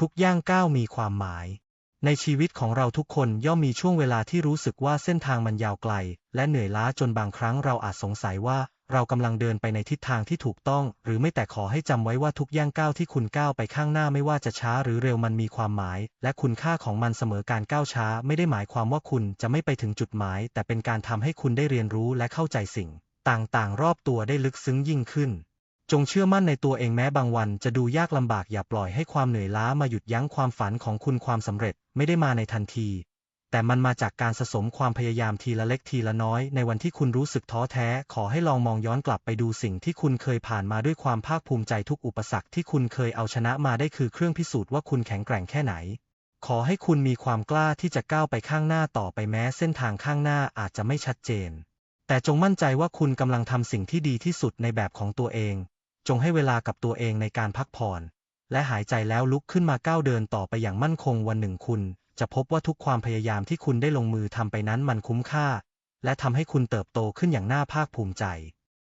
ทุกย่างก้าวมีความหมาย ในชีวิตของเราทุกคนย่อมมีช่วงเวลาที่รู้สึกว่าเส้นทางมันยาวไกล และเหนื่อยล้าจนบางครั้งเราอาจสงสัยว่า เรากำลังเดินไปในทิศทางที่ถูกต้อง หรือไม่แต่ขอให้จำไว้ว่าทุกย่างก้าวที่คุณก้าวไปข้างหน้าไม่ว่าจะช้าหรือเร็วมันมีความหมาย และคุณค่าของมันเสมอการก้าวช้า ไม่ได้หมายความว่าคุณจะไม่ไปถึงจุดหมาย แต่เป็นการทำให้คุณได้เรียนรู้และเข้าใจสิ่ง ต่างๆ รอบตัวได้ลึกซึ้งยิ่งขึ้น จงเชื่อมั่นในตัวเองแม้บางวันจะดูยากลำบากอย่าปล่อยให้ความเหนื่อยล้ามาหยุดยั้งความฝันของคุณความสำเร็จไม่ได้มาในทันที แต่มันมาจากการสะสมความพยายามทีละเล็กทีละน้อย ในวันที่คุณรู้สึกท้อแท้ ขอให้ลองมองย้อนกลับไปดูสิ่งที่คุณเคยผ่านมาด้วยความภาคภูมิใจทุกอุปสรรคที่คุณเคยเอาชนะมาได้คือเครื่องพิสูจน์ว่าคุณแข็งแกร่งแค่ไหน ขอให้คุณมีความกล้าที่จะก้าวไปข้างหน้าต่อไปแม้เส้นทางข้างหน้าอาจจะไม่ชัดเจน แต่จงมั่นใจว่าคุณกำลังทำสิ่งที่ดีที่สุดในแบบของตัวเอง จงให้เวลากับตัวเองในการพักผ่อน และหายใจแล้วลุกขึ้นมาก้าวเดินต่อไปอย่างมั่นคงวันหนึ่งคุณ จะพบว่าทุกความพยายามที่คุณได้ลงมือทำไปนั้นมันคุ้มค่า และทำให้คุณเติบโตขึ้นอย่างน่าภาคภูมิใจ